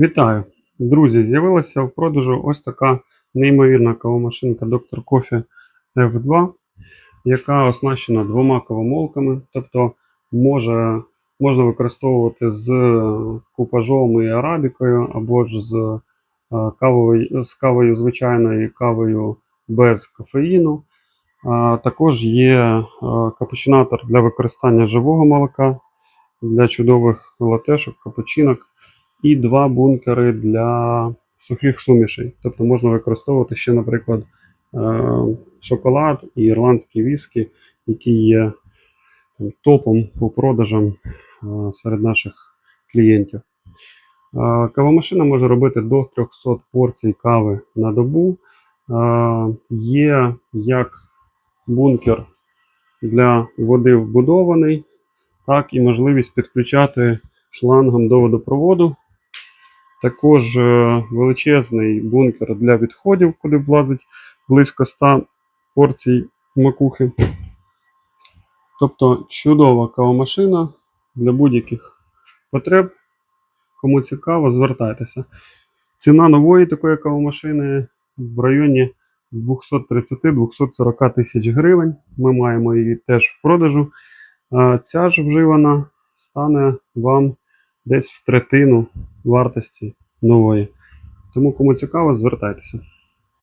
Вітаю! Друзі, з'явилася в продажу ось така неймовірна кавомашинка Dr. Coffee F2, яка оснащена двома кавомолками, тобто може, можна використовувати з купажом і арабікою, або ж з, е, кавовою, з кавою звичайною і кавою без кофеїну. Також є е, капучинатор для використання живого молока, для чудових латешок, капучинок і два бункери для сухих сумішей. Тобто можна використовувати ще, наприклад, е, шоколад і ірландські віскі, які є топом по продажам е, серед наших клієнтів. Е, Кавомашина може робити до 300 порцій кави на добу. Є як бункер для води вбудований, так і можливість підключати шлангом до водопроводу. Також е, величезний бункер для відходів, куди влазить близько 100 порцій макухи. Тобто чудова кавомашина для будь-яких потреб. Кому цікаво, звертайтеся. Ціна нової такої кавомашини в районі 230-240 тисяч гривень. Ми маємо її теж в продажу. Ця ж вживана стане вам десь в третину вартості нової. Тому кому цікаво, звертайтеся.